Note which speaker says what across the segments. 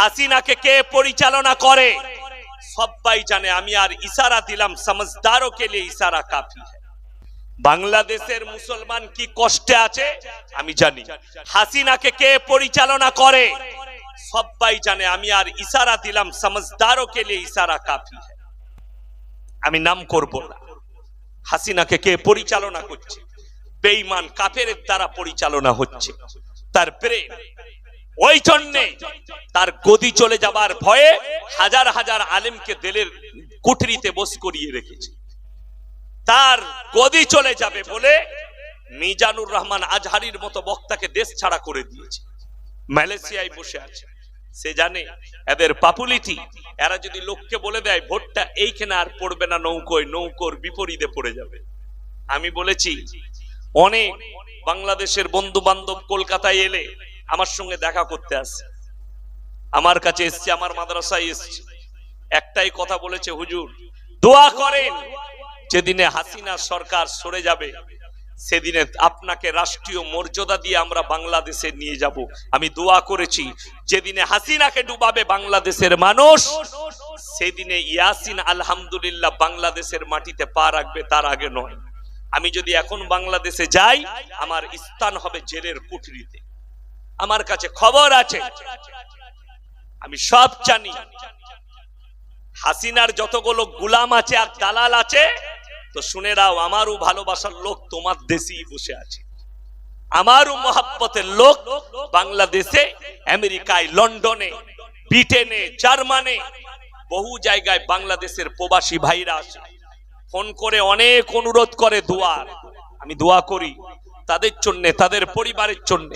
Speaker 1: হাসিনাকে কে পরিচালনা করে? সবাই জানে, আমি আর ইশারা দিলাম সমঝদারো কে লিয়ে ইশারা কাফি বাংলাদেশের মুসলমান কি কষ্টে আছে? আমি জানি। হাসিনাকে কে পরিচালনা করে? সবাই জানে, আমি আর ইশারা দিলাম সমঝদারো কে লিয়ে ইশারা কাফি আমি নাম করব না। হাসিনাকে কে পরিচালনা করছে? বেঈমান কাফের দ্বারা পরিচালনা হচ্ছে। তার ব্রেন ওই জন্যে তার গদি চলে যাবার ভয়ে হাজার হাজার আলেমকে দেলের কুঠরিতে বস করিয়ে রেখেছে। তার গদি চলে যাবে বলে মিজানুর রহমান আজহারির মতো বক্তাকে দেশ ছাড়া করে দিয়েছে। মালয়েশিয়ায় বসে আছে। সে জানে এদের পাপুলিটি। এরা যদি লোককে বলে দেয়, ভোটটা এইখানে আর পড়বে না নৌকোয়, নৌকোর বিপরীতে পড়ে যাবে। আমি বলেছি, অনেক বাংলাদেশের বন্ধু বান্ধব কলকাতায় এলে আমার সঙ্গে দেখা করতে আসে আমার কাছে এসছে, আমার মাদ্রাসায় এসছে। একটাই কথা বলেছে, হুজুর, দোয়া করেন, যেদিনে হাসিনা সরকার সরে যাবে, সেদিনে আপনাকে রাষ্ট্রীয় মর্যাদা দিয়ে আমরা বাংলাদেশে নিয়ে যাব। আমি দোয়া করেছি, যেদিনে হাসিনাকে ডুবাবে বাংলাদেশের মানুষ, সেদিনে ইয়াসিন আলহামদুলিল্লাহ বাংলাদেশের মাটিতে পা রাখবে, তার আগে নয়। আমি যদি এখন বাংলাদেশে যাই, আমার স্থান হবে জেলের কুঠরিতে। আমার কাছে খবর আছে। আমি সব জানি। হাসিনার যতগুলো গুলাম আছে আর দালাল আছে, তো শুনে রাও আমারও ভালোবাসার লোক তোমার দেশেই বসে আছে। আমারও মহাব্বতের লোক বাংলাদেশে, আমেরিকায়, লন্ডনে, ব্রিটেনে, জার্মানে, বহু জায়গায় বাংলাদেশের প্রবাসী ভাইরা আসে। ফোন করে অনেক অনুরোধ করে দোয়ার আমি দোয়া করি তাদের জন্য, তাদের পরিবারের জন্য।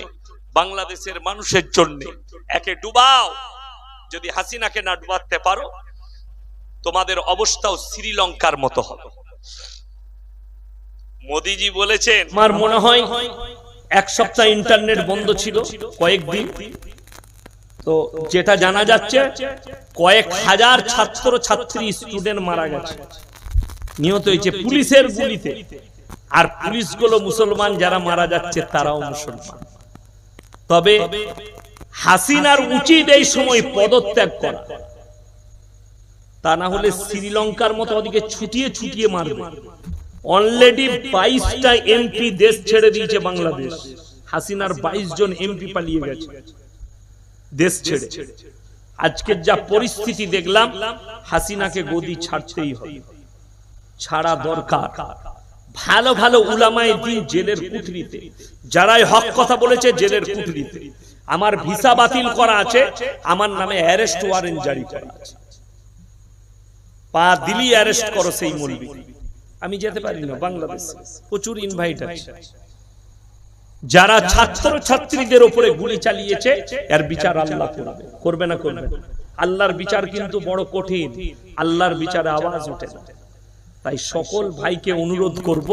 Speaker 1: বাংলাদেশের মানুষের জন্য। একে ডুবাও। যদি হাসিনাকে না ডুবাতে পারো, তোমাদের অবস্থাও শ্রীলঙ্কার মতো হবে। মোদিজি বলেছেন,
Speaker 2: আমার মনে হয় এক সপ্তাহ ইন্টারনেট বন্ধ ছিল কয়েকদিন। তো যেটা জানা যাচ্ছে, কয়েক হাজার ছাত্র ছাত্রী স্টুডেন্ট মারা গেছে। নিহত হয়েছে পুলিশের গুলিতে। আর পুলিশগুলো মুসলমান যারা মারা যাচ্ছে, তারাও মুসলমান। তবে হাসিনার উচিত এই সময় পদত্যাগ করা। তা না হলে শ্রীলঙ্কার মতো ওদিকে ছুটিয়ে ছুটিয়ে মারবে। অলরেডি বাইশটা এমপি দেশ ছেড়ে দিয়েছে বাংলাদেশ। হাসিনার বাইশ জন এমপি পালিয়ে গেছে। দেশ ছেড়ে। আজকের যা পরিস্থিতি দেখলাম হাসিনাকে গদি ছাড়তেই হবে। ছাড়া দরকার। ভালো ভালো উলামায় দিন জেলের কুঠরিতে। যারাই হক কথা বলেছে জেলের কুঠরিতে। আমার ভিসা বাতিল করা আছে, আমার নামে অ্যারেস্ট ওয়ারেন্ট জারি করা আছে। পা দিলি অ্যারেস্ট করো সেই মলবি। আমি যেতে পারি না, বাংলাদেশ। প্রচুর ইনভাইট আছে। যারা ছাত্র ছাত্রীদের উপরে গুলি চালিয়েছে, এর বিচার আল্লাহ করবে। করবে না করবে আল্লাহর বিচার কিন্তু বড় কঠিন। আল্লাহর বিচারে আওয়াজ ওঠে না। তাই সকল ভাইকে অনুরোধ করব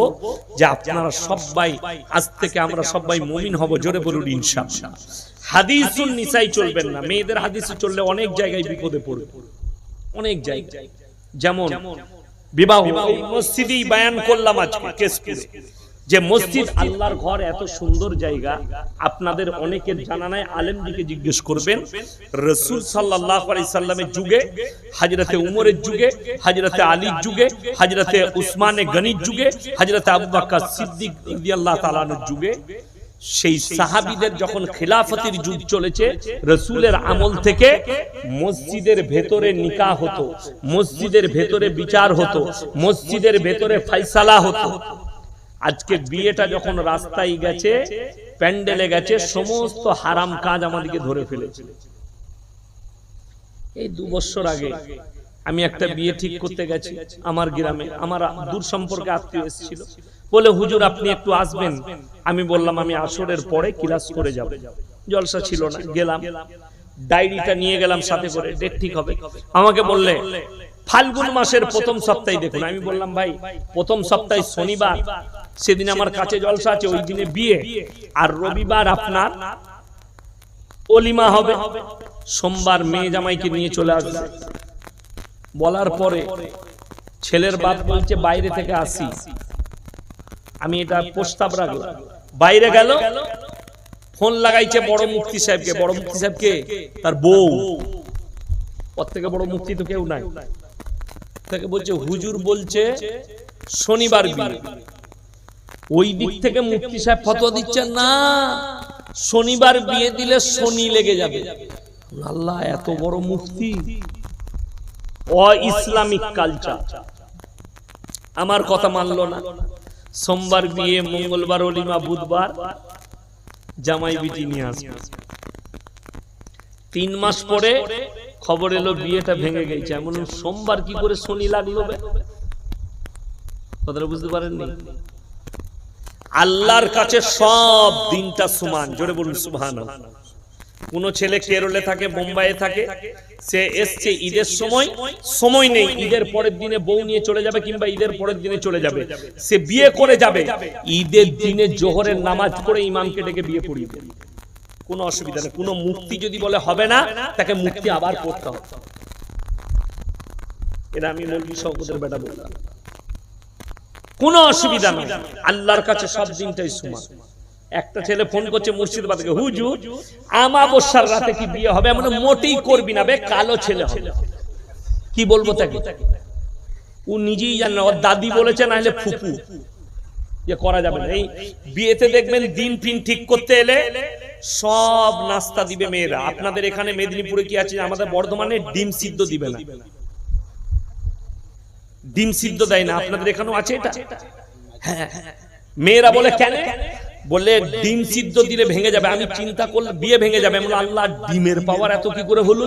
Speaker 2: যে আপনারা সবাই আজ থেকে আমরা সবাই মুমিন হব জোরে বলুন ইনশাআল্লাহ। হাদিসুন নিসাই চলবেন না। মেয়েদের হাদিসে চললে অনেক জায়গায় বিপদে পড়বে। অনেক জায়গায়। যেমন বিবাহ মসজিদেই বায়ান করলাম আজকে কেশপুরে। যে মসজিদ আল্লাহর ঘর এত সুন্দর জায়গা, আপনাদের অনেকের জানা নাই, আলেমদিকে জিজ্ঞেস করবেন, রসুল সাল্লাহ সাল্লামের যুগে, হাজরতে উমরের যুগে, হাজরতে আলীর যুগে, হাজরতে উসমানে গনির যুগে, হাজরতে আবু সিদ্দিক আল্লাহ তালানোর যুগে, সেই সাহাবিদের যখন খেলাফতির যুগ চলেছে, রসুলের আমল থেকে মসজিদের ভেতরে নিকা হতো, মসজিদের ভেতরে বিচার হতো, মসজিদের ভেতরে ফাইসালা হতো। আজকে বিয়েটা যখন রাস্তায় গেছে প্যান্ডেলে গেছে সমস্ত হারাম কাজ আমাদেরকে ধরে ফেলেছে। এই দু বছর আগে আমি একটা বিয়ে ঠিক করতে গেছি আমার গ্রামে। আমার দূর সম্পর্কে আত্মীয় এসেছিল। বলে হুজুর আপনি একটু আসবেন। আমি বললাম আমি আসরের পরে ক্লাস করে যাব। জলসা ছিল না গেলাম। ডায়েরিটা নিয়ে গেলাম সাথে করে ডেট ঠিক হবে। আমাকে বললে ফাল্গুন মাসের প্রথম সপ্তাহে দেখুন। আমি বললাম ভাই প্রথম সপ্তাহে শনিবার সেদিন আমার কাছে জলসা আছে ওই দিনে বিয়ে। আর রবিবার আপনার অলিমা হবে। সোমবার মেয়ে জামাইকে নিয়ে চলে আসবে। বলার পরে ছেলের বাপ বলছে বাইরে থেকে আসি। আমি এটা প্রস্তাব রাখলাম। বাইরে গেল। ফোন লাগাইছে বড় মুক্তি সাহেবকে। বড় মুক্তি সাহেবকে তার বউ। ওর থেকে বড় মুক্তি তো কেউ নাই। থেকে বলছে হুজুর বলছে শনিবার বিয়ে। ওই দিক থেকে মুক্তি সাহেব ফতোয়া দিচ্ছেন না। শনিবার বিয়ে দিলে শনি লেগে যাবে। আল্লাহ, এত বড় মুক্তি অ ইসলামিক কালচার। আমার কথা মানলো না। সোমবার বিয়ে, মঙ্গলবার, অলিমা, বুধবার। জামাই বিটি নিয়ে আসবে। তিন মাস পরে খবর এলো, বিয়েটা ভেঙে গেছে। এমন সোমবার কি করে শনি লাগল কথাটা বুঝতে পারেননি? আল্লাহর কাছে সব দিনটা সমান। জোরে বলুন সুবহান কোন ছেলে কেরলে থাকে, বোম্বাইয়ে থাকে, সে এসছে ঈদের সময় সময় নেই, ঈদের পরের দিনে বউ নিয়ে চলে যাবে কিংবা ঈদের পরের দিনে চলে যাবে। সে বিয়ে করে যাবে। ঈদের দিনে জোহরের নামাজ পড়ে ইমামকে ডেকে বিয়ে পড়িয়ে দেবে। কোনো অসুবিধা নেই। কোনো মুক্তি যদি বলে হবে না, তাকে মুক্তি আবার করতে হবে। এটা আমি মৌলভী শওকতের বেটা বললাম। কোনো অসুবিধা নেই আল্লাহর কাছে সব দিনটাই সমান। একটা ছেলে ফোন করছে মুর্শিদাবাদ থেকে হুজুর, আমাবস্যার রাতে কি বিয়ে হবে? এমন মোটেই করবি না বে, কালো ছেলে হবে। কি বলব তাকে? ও নিজেই জানে না, ওর দাদি বলেছে না হলে ফুপু। যে করা যাবে না। এই বিয়েতে দেখবেন দিন ফিন ঠিক করতে এলে সব নাস্তা দিবে মেয়েরা। আপনাদের এখানে মেদিনীপুরে কি আছে? আমাদের বর্ধমানে ডিম সিদ্ধ দিবে না। ডিম সিদ্ধ দেয় না। আপনাদের এখানেও আছে এটা? হ্যাঁ মেয়েরা বলে কেন? বলে ডিম সিদ্ধ দিলে ভেঙে যাবে। আমি চিন্তা করলে বিয়ে ভেঙে যাবে। এমন আল্লাহ ডিমের পাওয়ার এত কি করে হলো?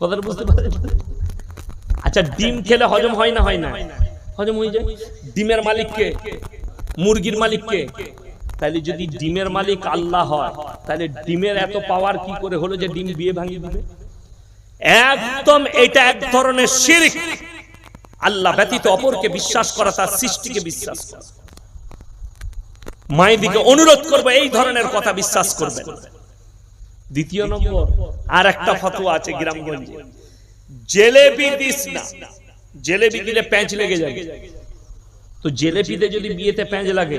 Speaker 2: কথাটা বুঝতে পারেন আচ্ছা ডিম খেলে হজম হয় না হয় না? হজম হয়ে যায়? ডিমের মালিককে? মুরগির মালিককে? তাহলে যদি ডিমের মালিক আল্লাহ হয় তাহলে ডিমের এত পাওয়ার কি করে হলো যে ডিম বিয়ে ভাঙিয়ে দিবে? একদম এটা এক ধরনের শিরক। আল্লাহ ব্যতীত অপরকে বিশ্বাস করা, তার সৃষ্টিকে বিশ্বাস করা। মায়েদিকে অনুরোধ করবে, এই ধরনের কথা বিশ্বাস করবে দ্বিতীয় নম্বর, আর একটা ফতোয়া আছে গ্রামগঞ্জে। জেলেবি দিস না। জেলেবি দিলে প্যাঁচ লেগে যাবে তো জেলেপিতে যদি বিয়েতে প্যাঁচ লাগে,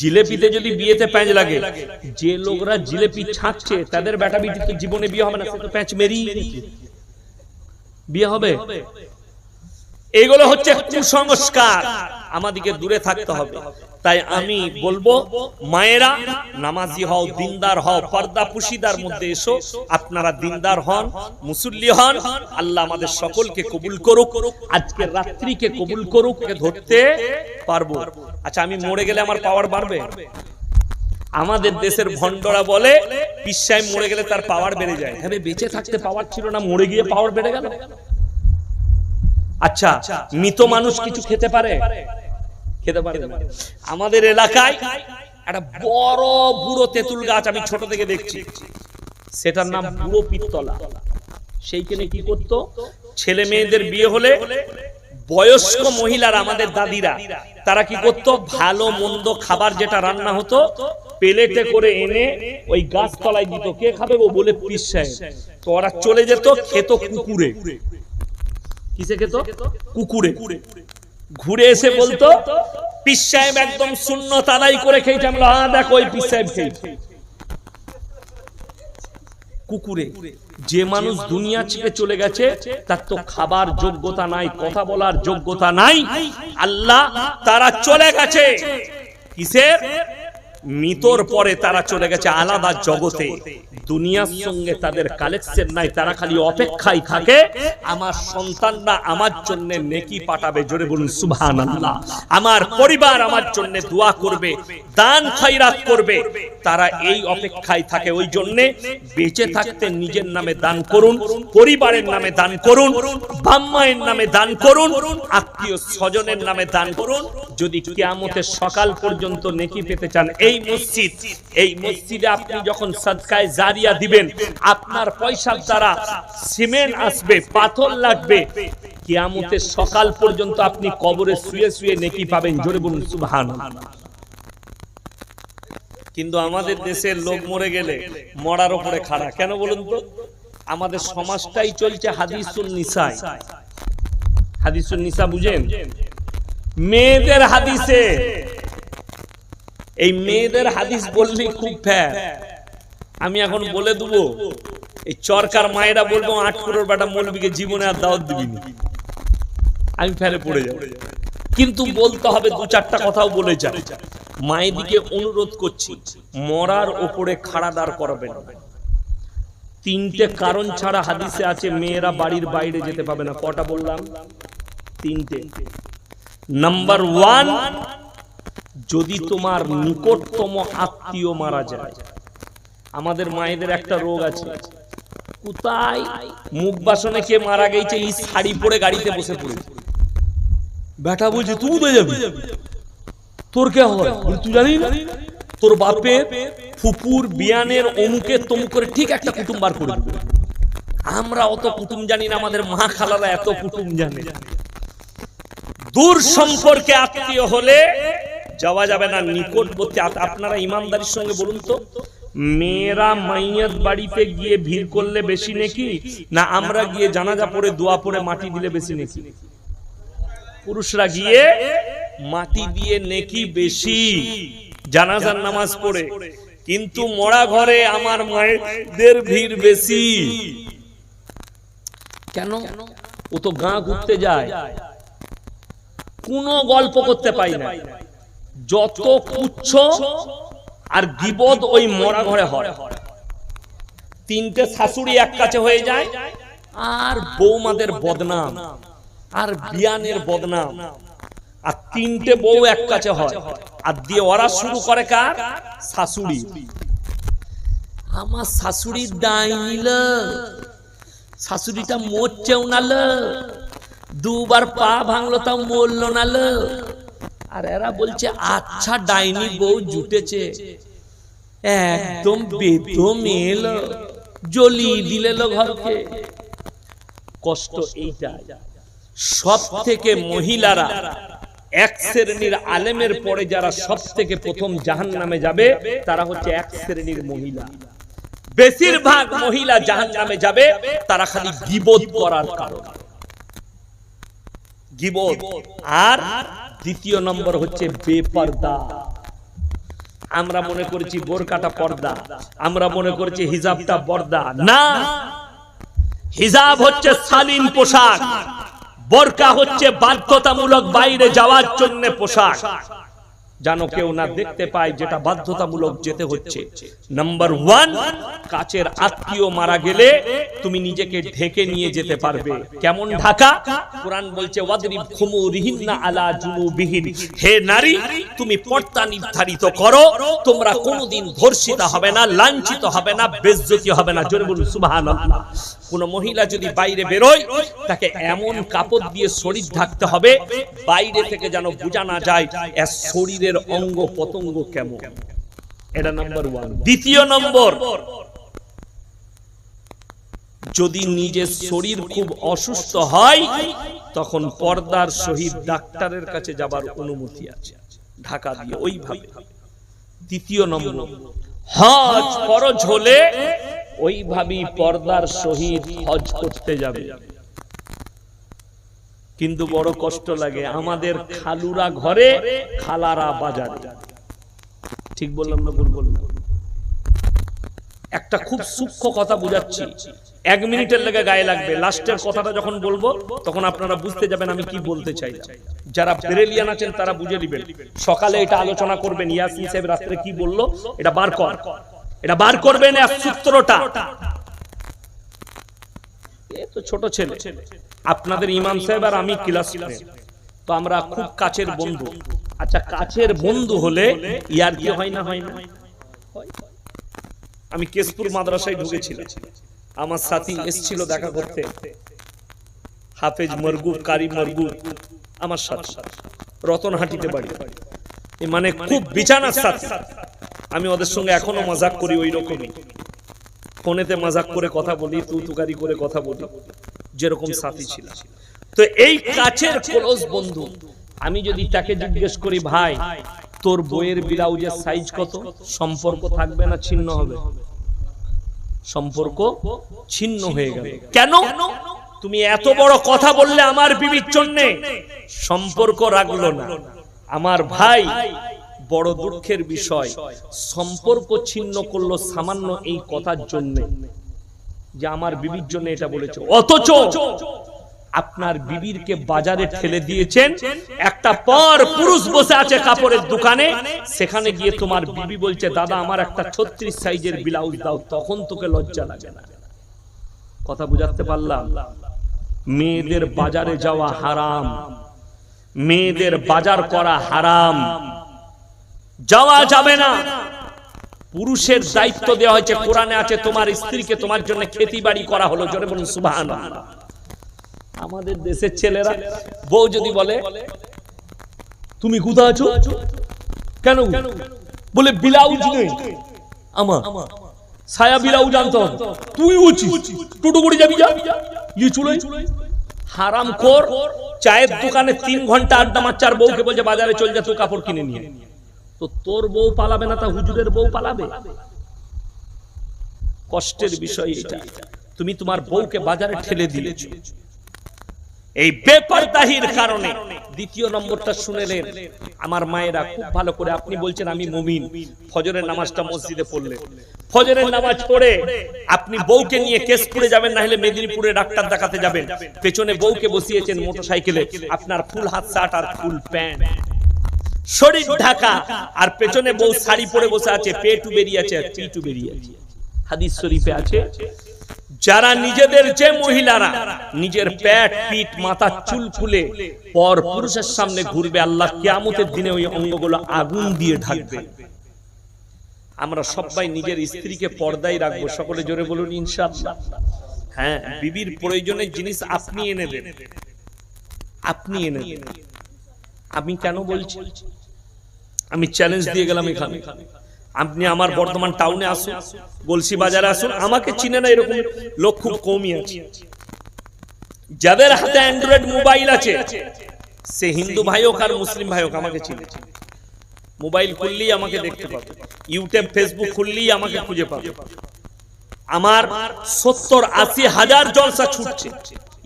Speaker 2: জিলেপিতে যদি বিয়েতে প্যাঁচ লাগে, যে লোকরা জিলেপি ছাঁকছে তাদের বেটা বিটি তো জীবনে বিয়ে হবে না, সে তো প্যাঁচ মেরি বিয়ে হবে? এগুলো হচ্ছে কুসংস্কার। আমাদেরকে দূরে থাকতে হবে। তাই আমি বলব, মায়েরা, নামাজি হও, দিনদার হও, পর্দা পুশিদার মধ্যে এসো। আপনারা দিনদার হন, মুসল্লি হন, আল্লাহ আমাদের সকলকে কবুল করুক। আজকে রাত্রিকে কবুল করুক ধরতে পারব। আচ্ছা আমি মরে গেলে আমার পাওয়ার বাড়বে? আমাদের দেশের ভণ্ডরা বলে, পিসায় মরে গেলে তার পাওয়ার বেড়ে যায়। বেঁচে থাকতে পাওয়ার ছিল না, মরে গিয়ে পাওয়ার বেড়ে গেল। আচ্ছা মৃত মানুষ কিছু খেতে পারে? খেতে পারে। আমাদের এলাকায় একটা বড় বুড়ো তেঁতুল গাছ আমি ছোট থেকে দেখছি। সেটার নাম বুড়ো পিত্তলা। সেইখানে কি করত? ছেলে মেয়েদের বিয়ে হলে বয়স্ক মহিলারা আমাদের দাদিরা। তারা কি করত? ভালো মন্দ খাবার যেটা রান্না হতো প্লেটে করে এনে ওই গাছ তলায় দিত। কে খাবে? ও বলে পিস সাহেব। তো ওরা চলে যেত খেত কুকুরে। কিসে খেত কুকুরে। ঘুরে এসে বলতো পিস সাহেব একদম শূন্য তাদাই করে খেয়েছে। হ্যাঁ দেখো ওই পিস সাহেব খেয়েছে। কুকুরে যে মানুষ দুনিয়া ছেড়ে চলে গেছে তার তো খাবার যোগ্যতা নাই কথা বলার যোগ্যতা নাই। আল্লাহ তারা চলে গেছে। কিসের? মৃতর পরে তারা চলে গেছে আলাদা জগতে। দুনিয়ার সঙ্গে তাদের কালেকশন নাই তারা খালি অপেক্ষায় থাকে। আমার সন্তানরা আমার জন্য নেকি পাঠাবে জোরে বলুন সুবহান আল্লাহ আমার পরিবার আমার জন্য দোয়া করবে দান খয়রাত করবে। তারা এই অপেক্ষায় থাকে ওই জন্যে বেঁচে থাকতে নিজের নামে দান করুন পরিবারের নামে দান করুন বাম্মায়ের নামে দান করুন আত্মীয় স্বজনের নামে দান করুন। যদি কিয়ামতের সকাল পর্যন্ত নেকি পেতে চান এই মসজিদ, এই মসজিদে আপনি যখন সদকায় জারিয়া দিবেন, আপনার পয়সার দ্বারা সিমেন্ট আসবে, পাথর লাগবে। কিয়ামতের সকাল পর্যন্ত আপনি কবরে শুয়ে শুয়ে নেকি পাবেন, জোরে বলুন, সুবহানাল্লাহ। কিন্তু আমাদের দেশের লোক মরে গেলে মরার উপরে খাড়া। কেন বলুন তো? আমাদের সমাজটাই চলছে হাদিসুন নিসাই। হাদিসুন নিসা বুঝেন? মেয়েদের হাদিসে এই মেয়েদের হাদিস বললি খুব ফ্যার আমি এখন বলে দেবো, এই চরকার মায়েরা বলব আট করোড় বেটা মৌলবীকে জীবনে আর দাওয়াত দিবিনি আমি ফেলে পড়ে যাব। কিন্তু বলতে হবে দু চারটা কথাও বলে যায় মায়েদিকে অনুরোধ করছি, মরার ওপরে খাড়া দাঁড় করবেন তিনটে কারণ ছাড়া হাদিসে আছে, মেয়েরা বাড়ির বাইরে যেতে পাবে না। কটা বললাম? তিনটে। নাম্বার ওয়ান যদি তোমার নিকটতম আত্মীয় মারা যায়, আমাদের মায়েদের একটা রোগ আছে। কোথায়? মুখ বাসনে কে মারা গেছে, এই শাড়ি পরে গাড়িতে বসে পড়ে বেটা বলছে, তুই উদে যাবি? তোর কে হয়? তুই জানি না? তোর বাপের ফুপুর বিয়ানের অমুকের তমুকের ঠিক একটা কুটুম বার করে আমরা অত কুটুম জানি না, আমাদের মা খালারা এত কুটুম জানে। দূর সম্পর্কে আত্মীয় হলে যাওয়া যাবে না, নিকটবর্তী আপনারা ইমানদারির সঙ্গে বলুন তো, মেয়েরা মাইয়াত বাড়িতে গিয়ে ভিড় করলে বেশি নাকি? না, আমরা গিয়ে জানাজা পড়ে, দোয়া পড়ে, মাটি দিলে বেশি নাকি? পুরুষরা গিয়ে মাটি দিয়ে নেকি বেশি, জানাজার নামাজ পড়ে। কিন্তু মরা ঘরে আমার মায়েদের ভিড় বেশি। কেন? ও তো গা ঘুরতে যায়। কোনো গল্প করতে পাই না। যত কুচ্ছ আর গিবদ ওই মরা ঘরে হয় তিনটে শাশুড়ি এক কাছে হয়ে যায়, আর বৌমাদের বদনাম, আর বিয়ানের বদনাম, আর তিনটে বউ এক কাছে হয় আর দিয়ে ওরা শুরু করে কার শাশুড়ি আমার শাশুড়ির দায় নিল শাশুড়িটা মরছেও না লো। দুবার পা ভাঙলো তাও মরলো না লো। আর এরা বলছে আচ্ছা ডাইনি বউ জুটেছে। একদম বেদম এলো। জ্বলিয়ে দিলে ঘরকে। কষ্ট এইটা সব থেকে মহিলারা এক শ্রেণির আলেমের পরে যারা সব থেকে প্রথম জাহান নামে যাবে তারা হচ্ছে এক শ্রেণির মহিলা। বেশিরভাগ মহিলা জাহান নামে যাবে তারা খালি গিবোধ করার কারণ। গিবোধ আর দ্বিতীয় নম্বর হচ্ছে বেপর্দা। আমরা মনে করছি বোরকাটা পর্দা, আমরা মনে করছি হিজাবটা পর্দা না, হিজাব হচ্ছে শালীন পোশাক, বোরকা হচ্ছে বাধ্যতামূলক বাইরে যাওয়ার জন্য পোশাক। জানো কেউ না দেখতে পায় যেটা বাধ্যতামূলক যেতে হচ্ছে। নাম্বার ওয়ান কাছের আত্মীয় মারা গেলে তুমি নিজেকে ঢেকে নিয়ে যেতে পারবে। কেমন ঢাকা? কোরআন বলছে ওয়াদরিব খুমুরিহিন্না আলা জুনুবিহিন। হে নারী তুমি পর্দা নির্ধারিত করো। তোমরা কোনোদিন ধর্ষিত হবে না লাঞ্ছিত হবে না বেজ্জতি হবে না। জোরে বলুন সুবহানাল্লাহ। কোন মহিলা যদি বাইরে বেরোয় তাকে এমন কাপড় দিয়ে শরীর ঢাকতে হবে বাইরে থেকে যেন বোঝা না যায় এর শরীরের অঙ্গ পতঙ্গ কেমন? এটা নাম্বার ওয়ান দ্বিতীয় নম্বর। যদি নিজের শরীর খুব অসুস্থ হয় তখন পর্দার সহিত ডাক্তারের কাছে যাবার অনুমতি আছে। ঢাকা দিয়ে ওইভাবে। দ্বিতীয় নম্বর। হজ ফরজ হলে ওইভাবেই পর্দার সহিত হজ করতে যাবে। কিন্তু বড় কষ্ট লাগে। আমাদের খালুরা ঘরে খালারা বাজারে। ঠিক বললাম না ভুল বললাম? একটা খুব সূক্ষ্ম কথা বুঝাচ্ছি। এক মিনিটের লেগে গায়ে লাগবে। লাস্টের কথাটা যখন বলব তখন আপনারা বুঝতে যাবেন আমি কি বলতে চাই। যারা ব্রেলিয়ান আছেন তারা বুঝে নেবেন। সকালে এটা আলোচনা করবেন। ইয়াসিন সাহেব রাত্রে কি বলল? এটা বার কর। এটা বার করবেন এক সূত্রটা। তো ছোট ছেলে। আপনাদের ইমাম সাহেব আর আমি ক্লাস তো আমরা খুব কাছের বন্ধু। আচ্ছা কাছের বন্ধু হলে ইয়ার কি হয় না হয় না? আমি কেশপুর মাদ্রাসায় ঢুকেছিলাম। আমার সাথী এসেছিল দেখা করতে। হাফেজ মরগুব কারি মরগুব আমার সাথে। রতনহাটিতে বাড়ি। এ মানে খুব বিছানার সাথে। আমি ওদের সঙ্গে এখনও মজাক করি ওই রকমই। ফোনেতে মজাক করে কথা বলি তু তুকারি করে কথা বলি, যেরকম সাথী ছিল। তো এই কাছের ক্লোজ বন্ধু, আমি যদি তাকে জিজ্ঞেস করি, ভাই, তোর বইয়ের ব্লাউজের সাইজ কত? সম্পর্ক থাকবে না ছিন্ন হবে? সম্পর্ক ছিন্ন হয়ে গেল। কেন? তুমি এত বড় কথা বললে আমার বিবির জন্য। সম্পর্ক রাখল না। আমার ভাই বড় দুঃখের বিষয়, সম্পর্ক ছিন্ন করল সামান্য এই কথার জন্য যে আমার বিবির জন্য এটা বলেছে। অথচ আপনার বিবিরকে বাজারে ঠেলে দিয়েছেন, একটা পর পুরুষ বসে আছে কাপড়ের দোকানে, সেখানে গিয়ে তোমার বিবি বলছে, দাদা, আমার একটা ছত্রিশ সাইজের ব্লাউজ দাও, তখন তোকে লজ্জা লাগে না। কথা বুঝাতে পারলাম? মেয়েদের বাজারে যাওয়া হারাম, মেয়েদের বাজার করা হারাম যাওয়া যাবে না। পুরুষের দায়িত্ব দেওয়া হয়েছে, কোরআনে আছে, তোমার স্ত্রীকে তোমার জন্য খেতি বাড়ি করা হলো, জোরে বলুন সুবাহান আমাদের দেশের ছেলেরা, বউ যদি বলে, তুমি কোথা আছো? কেন? বলে, ব্লাউজ নেই। আমার। ছায়া ব্লাউজ আনতে হবে। তুই উচিত টোটো করে যাবি যা। ইয়ে চলে হারাম কর চায়ের দোকানে তিন ঘণ্টা আড্ডা আর বউকে বলছে, বাজারে চল যা তুই কাপড় কিনে নিয়ে। তো তোর বউ পালাবে না তা হুজুরের বউ পালাবে? কষ্টের বিষয় এটা। তুমি তোমার বউকে বাজারে ঠেলে দিলেছ এই বেপরদাহির কারণে। দ্বিতীয় নম্বরটা শুনেলেন আমার মায়েরা খুব ভালো করে আপনি বলছেন আমি মুমিন। ফজরের নামাজটা মসজিদে পড়লেন ফজরের নামাজ পড়ে আপনি বউকে নিয়ে কেস করে যাবেন না হলে মেদিনীপুরে ডাক্তার দেখাতে যাবেন। পেছনে বউকে বসিয়েছেন মোটরসাইকেলে। আপনার ফুল হাত শার্ট আর ফুল প্যান্ট। শরীর ঢাকা। আর পেছনে বউ শাড়ি পরে বসে আছে পেটু বেরিয়ে আছে আর পিটু বেরিয়ে আছে। হাদিস শরীফে আছে যারা নিজেদের যে মহিলারা নিজের পেট পিঠ মাথা চুল খুলে পর পুরুষের সামনে ঘুরবে আল্লাহ কিয়ামতের দিনে ওই অঙ্গগুলো আগুন দিয়ে ঢাকবে। আমরা সবাই নিজের স্ত্রীকে পর্দায় রাখব সকলে জোরে বলুন ইনশাআল্লাহ। হ্যাঁ বিবির প্রয়োজনের জিনিস আপনি এনে দেন আপনি এনে দেন আমি কেন বলছি আমি চ্যালেঞ্জ দিয়ে গেলাম এখানে। আপনি আমার বর্তমান টাউনে আসুন বলছি বাজারে আসুন। আমাকে চিনে না এরকম লোক খুব কমই আছে। যাদের হাতে অ্যান্ড্রয়েড মোবাইল আছে সে হিন্দু ভাই হোক আর মুসলিম ভাই হোক আমাকে চিনে। মোবাইল খুললেই আমাকে দেখতে পাবে। ইউটিউব ফেসবুক খুললেই আমাকে খুঁজে পাবে। আমার সত্তর আশি হাজার জলসা ছুটছে।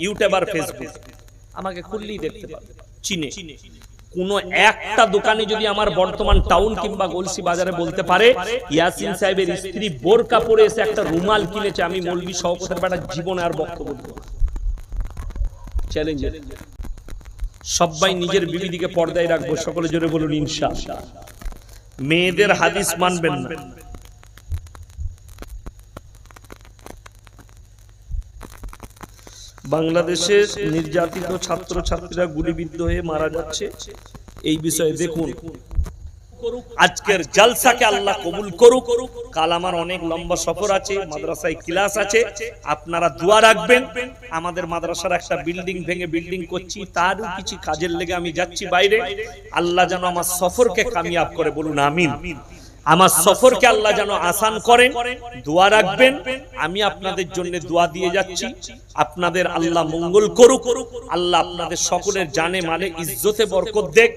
Speaker 2: ইউটিউব আর ফেসবুক আমাকে খুললেই দেখতে পাবে। চিনে। কোন একটা দোকানে যদি আমার বর্তমান টাউন কিংবা গলসি বাজারে বলতে পারে, ইয়াসিন সাহেবের স্ত্রী বোরকা পরে এসে একটা রুমাল কিনেছে, আমি মৌলবী সহকতের বেটা জীবনে আর বক্তব্য দেব চ্যালেঞ্জ সবাই নিজের বিবিদিকে পর্দায় রাখব, সকলে জোরে বলুন ইনশা মেয়েদের হাদিস মানবেন না। বাংলাদেশের নির্যাতিত ছাত্র ছাত্রীরা গুলিবিদ্ধ হয়ে মারা যাচ্ছে। এই বিষয়ে দেখুন, আজকের জালসাকে আল্লাহ কবুল করুক। কাল আমার অনেক লম্বা সফর আছে, মাদ্রাসায় ক্লাস আছে। আপনারা দোয়া রাখবেন। আমাদের মাদ্রাসার একটা বিল্ডিং ভেঙে বিল্ডিং করছি, তারও কিছু কাজের লেগে আমি যাচ্ছি বাইরে। আল্লাহ যেন আমার সফরকে কামিয়াব করে বলুন, আমিন। আমার সফরকে আল্লাহ যেন আসান করেন দোয়া রাখবেন আমি আপনাদের জন্য দোয়া দিয়ে যাচ্ছি আপনাদের আল্লাহ মঙ্গল করুক আল্লাহ আপনাদের সকলের জানে মানে ইজ্জতে বরকত দেখ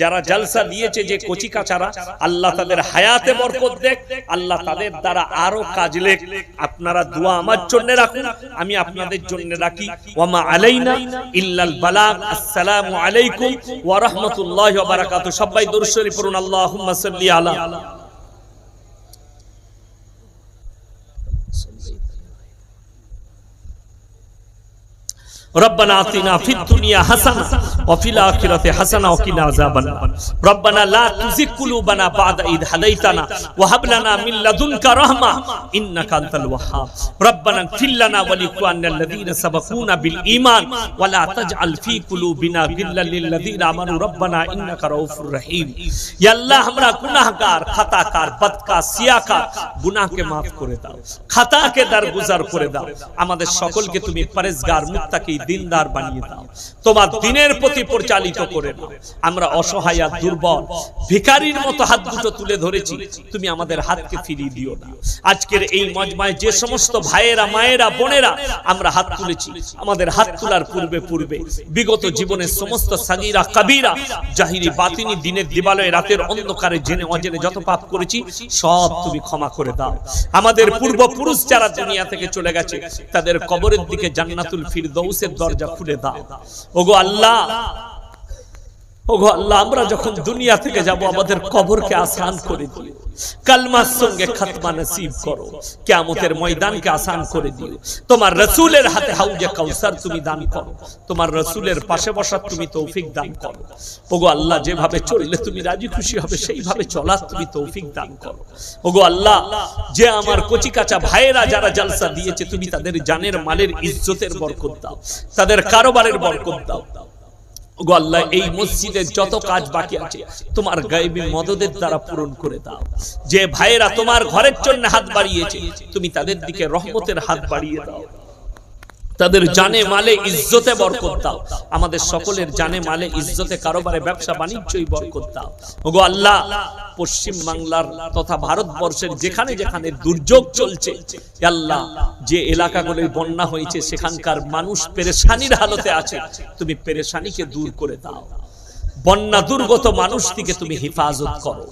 Speaker 2: যারা জালসা দিয়েছে যে কচি কাচারা আল্লাহ তাদের হায়াতে বরকত দেখ আল্লাহ তাদের দ্বারা আরও কাজ লেখ আপনারা দোয়া আমার জন্য রাখুন আমি আপনাদের জন্য রাখি ওয়ামা আলাইনা ইল্লাল বালাগ আসসালামু আলাইকুম ওয়া রাহমাতুল্লাহি ওয়া বারাকাতুহু। সবাই দরুদ শরীফ পড়ুন আল্লাহুম্মা সাল্লি আলা Somos ربنا آتنا في الدنيا حسنة وفي الآخرة حسنة وقنا عذاب النار ربنا لا تزغ قلوبنا بعد إذ هديتنا وهب لنا من لدنك رحمة إنك أنت الوهاب ربنا اغفر لنا ولإخواننا الذين سبقونا بالإيمان ولا تجعل في قلوبنا غلا للذين آمنوا ربنا إنك رؤوف رحيم يا الله আমরা গুনাহগার খাতাকার বদকার সিয়াকার গুনাহকে maaf করে দাও খাতাকে দরগুজার করে দাও আমাদের সকলকে তুমি পরেজগার মুত্তাকি দিনদার বানিয়ে দাও। তোমার দিনের প্রতি পরিচালিত করে দাও আমরা অসহায় আর দুর্বল, ভিখারির মতো হাত দুটো তুলে ধরেছি। তুমি আমাদের হাতকে ফিরিয়ে দিও না। আজকের এই মজমায় যে সমস্ত ভাইয়েরা, মায়েরা, বোনেরা আমরা হাত তুলেছি, আমাদের হাত তোলার পূর্বে পূর্বে। বিগত জীবনের সমস্ত সাগিরা, কাবিরা, জাহিরি, বাতিনি দিনের দিবালয়ে রাতের অন্ধকারে জেনে অজেনে যত পাপ করেছি, সব তুমি ক্ষমা করে দাও। আমাদের পূর্বপুরুষ যারা দুনিয়া থেকে চলে গেছে, তাদের কবরের দিকে জান্নাতুল দরজা খুলে দাও। ওগো আল্লাহ ওগো আল্লাহ, আমরা যখন দুনিয়া থেকে যাব, আমাদের কবরকে আসান করে দিও। কালমার সঙ্গে খাতমা নসিব করো। কিয়ামতের ময়দানকে আসান করে দিও। তোমার রসুলের হাতে হাউজে কাউসার তুমি দান করো। তোমার রসুলের পাশে বসার তুমি তৌফিক দান করো। ওগো আল্লাহ, যেভাবে চললে তুমি রাজি খুশি হবে, সেইভাবে চলার তুমি তৌফিক দান করো। ওগো আল্লাহ, যে আমার কচি কাঁচা ভাইয়েরা যারা জালসা দিয়েছে, তুমি তাদের জানের মালের ইজ্জতের বরকত দাও। তাদের কারোবারের বরকত দাও। ওগো আল্লাহ, এই মসজিদের যত কাজ বাকি আছে, তোমার গায়েবী মদদের দ্বারা পূরণ করে দাও। যে ভাইয়েরা তোমার ঘরের জন্য হাত বাড়িয়েছে, তুমি তাদের দিকে রহমতের হাত বাড়িয়ে দাও। তাদের জানে মালে ইজ্জতে বরকত দাও। আমাদের সকলের জানে মালে ইজ্জতে কারোবারে ব্যবসা বাণিজ্যই বরকত দাও। ওগো আল্লাহ পশ্চিম বাংলার তথা ভারতবর্ষের যেখানে যেখানে দুর্যোগ চলছে আল্লাহ যে এলাকাগুলোয় বন্যা হয়েছে সেখানকার মানুষ পেরেশানির হালতে আছে। তুমি পেরেশানিকে দূর করে দাও। বন্যা দুর্গত মানুষটিকে তুমি হেফাজত করো।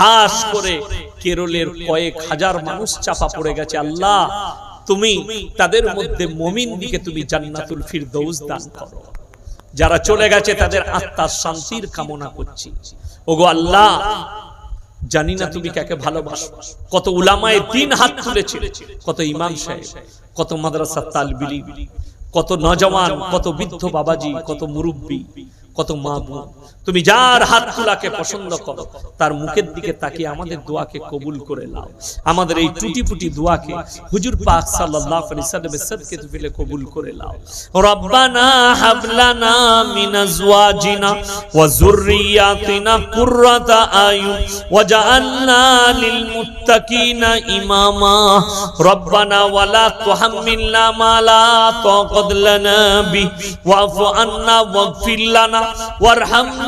Speaker 2: হাস করে কেরলের কয়েক হাজার মানুষ চাপা পড়ে গেছে। আল্লাহ তুমি তাদের মধ্যে মমিন দিকে তুমি জান্নাতুল ফিরদৌস দান করো। যারা চলে গেছে তাদের আত্মার শান্তির কামনা করছি। ওগো আল্লাহ জানি না তুমি কাকে ভালোবাসো। কত উলামায়ে দিন হাত তুলেছে। কত ইমাম সাহেব কত মাদ্রাসা তালবিলি কত নজওয়ান কত বৃদ্ধ বাবাজি কত মুরব্বী কত মা বোন তুমি যার হাত তোলাকে পছন্দ করো, তার মুখের দিকে তাকিয়ে আমাদের দোয়াকে কবুল করে নাও। আমাদের এই টুটি ফুটি দোয়াকে হুজুর পাক সাল্লাল্লাহু আলাইহি সাল্লামের সাদকে তুমি কবুল করে নাও। রব্বানা হাব লানা মিন আজওয়াজিনা ওয়া যুররিয়াতিনা কুররাতা আয়ুন ওয়াজআলনা লিল মুত্তাকিনা ইমামা। রব্বানা ওয়ালা তুহাম্মিলনা মা লা তাকাত লানা বি ওয়াফু আন্না ওয়াগফির লানা।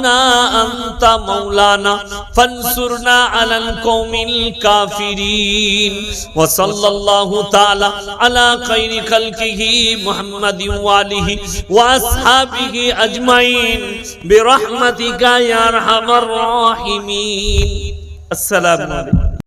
Speaker 2: وارحمنا أنت مولانا فانصرنا على القوم الكافرين وصلى الله تعالى على خير خلقه محمد وآله وأصحابه أجمعين برحمتك يا أرحم الراحمين السلام عليكم